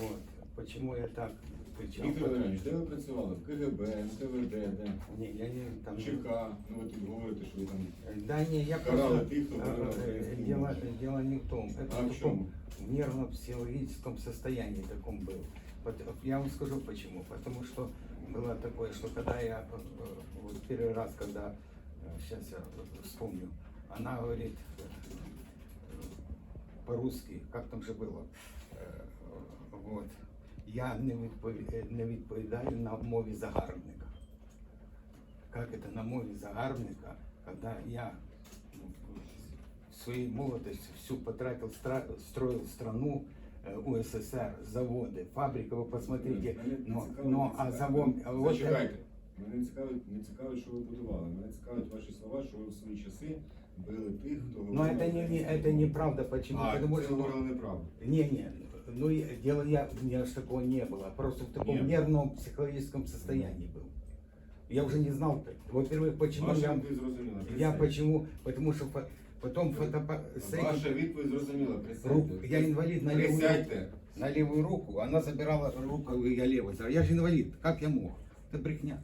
Вот. Почему я так кричал? Віктор Володимирович, де ви працювали? В КГБ, НКВД, де? Не, я не там. ЧК, ну ви тут говорите, що ви там Да не, я Карали просто... э, выбирал э, президента. Дело, дело не в том. Это А в в таком чем? нервно-психологическом состоянии таком был. Вот я вам скажу почему. Потому что было такое, что когда я э, э, вот первый раз, когда сейчас я вспомню, она говорит э, по-русски, как там же было, э, вот, я не, відпові- не відповідаю на мові загарбника. Как это на мове загарбника, когда я ну, в своей молодости всю потратил, стра- строил страну, э, УССР, заводы, фабрики, вы посмотрите, Мене но, цікавить- но а завод, а вот Зачекайте. Мене цікавить, не цікавить, що ви будували. Мене цікавить ваші слова, що ви в свої часи били тих, хто но это не, не, это неправда, почему? А, Потому це что говорили неправду. Не, не, ну я- дело я, у меня же такого не было, просто в таком Нет. нервном психологическом состоянии был. Я уже не знал, во-первых, почему Ваша я, відповідь зрозуміла. я Присядьте. почему, потому что фо- потом фото, с этим- Ваша відповідь зрозуміла. руку, Присядьте. я инвалид на левую, Присядьте. на левую руку, она забирала руку, и я левую, я же инвалид, как я мог? Это брехня.